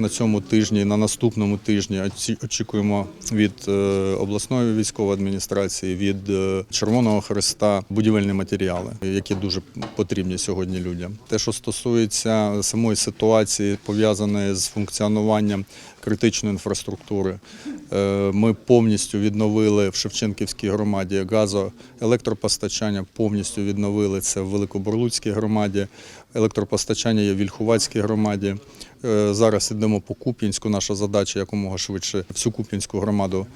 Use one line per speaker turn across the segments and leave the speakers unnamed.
На цьому тижні, на наступному тижні очікуємо від е, обласної військової адміністрації, від е, Червоного Хреста будівельні матеріали, які дуже потрібні сьогодні людям. Те, що стосується самої ситуації, пов'язаної з функціонуванням критичної інфраструктури, е, ми повністю відновили в Шевченківській громаді газоелектропостачання, повністю відновили це в Великоборлуцькій громаді. Електропостачання є в Вільхувацькій громаді. Е, Зараз йдемо по Куп'янську. Наша задача якомога швидше всю Куп'янську громаду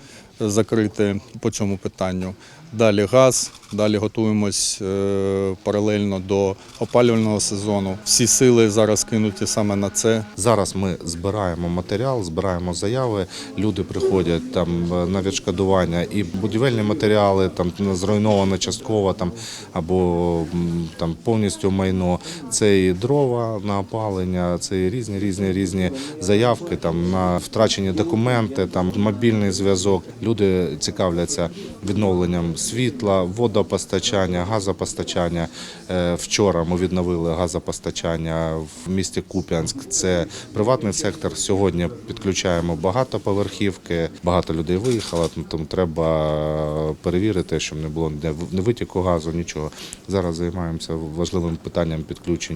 е, закрити по цьому питанню. Далі газ, далі готуємось е, паралельно до опалювального сезону. Всі сили зараз кинуті саме на це.
Зараз ми збираємо матеріал, збираємо заяви. Люди приходять там на відшкодування і будівельні матеріали, там зруйноване частково там або там повністю майно. Це і дрова на опалення, це і різні різні різні заявки там на втрачені документи, там мобільний зв'язок. Люди цікавляться відновленням світла, водопостачання, газопостачання. Е, Вчора ми відновили газопостачання в місті Куп'янськ. Це приватний сектор. Сьогодні підключаємо багатоповерхівки. Багато людей виїхало, тому треба перевірити, щоб не було не витіку газу, нічого. Зараз займаємося важливим питанням підключення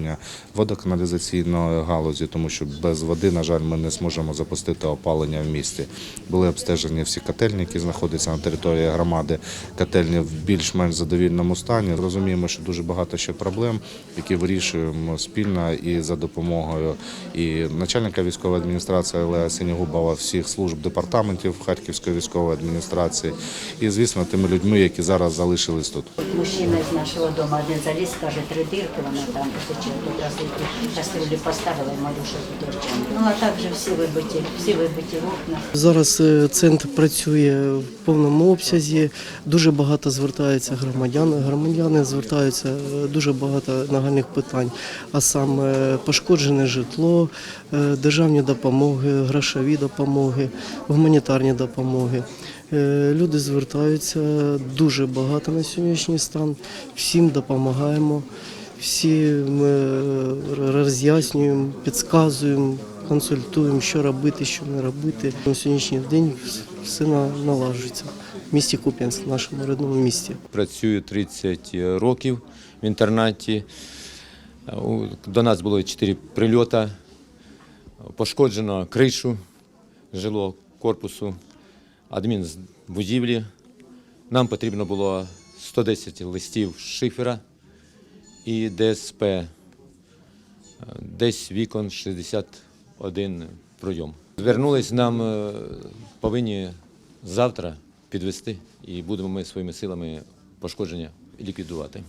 водоканалізаційної галузі, тому що без води, на жаль, ми не зможемо запустити опалення в місті. Були обстежені всі котельні, які знаходяться на території громади. Котельні в більш-менш задовільному стані. Розуміємо, що дуже багато ще проблем, які вирішуємо спільно і за допомогою і начальника військової адміністрації Олега Синігубова, всіх служб департаментів Харківської військової адміністрації, і звісно, тими людьми, які зараз залишились тут.
Мужчина из нашего дома один залез, скажет, три дырки, она там тут раз эти кастрюли поставила, и Марюша дырки. Ну, а также все выбыти, все выбыти окна.
Зараз е, центр працює в повному обсязі. Дуже багато звертаються громадян. Громадяни звертаються е, дуже багато нагальних питань, а саме пошкоджене житло, е, державні допомоги, грошові допомоги, гуманітарні допомоги. Е, Люди звертаються дуже багато на сьогоднішній стан. Всім допомагаємо, всі ми е, роз'яснюємо, підказуємо, консультуємо, що робити, що не робити. На сьогоднішній день все на- налагоджується в місті Куп'янськ, в нашому рідному місті.
Працюю 30 років в інтернаті. До нас було 4 прильоти. Пошкоджено кришу жилого корпусу, адмінбудівлі. Нам потрібно було 110 листів шифера і ДСП. Десь вікон 61 пройом. Звернулись нам, е, повинні завтра підвести і будемо ми своїми силами пошкодження ліквідувати.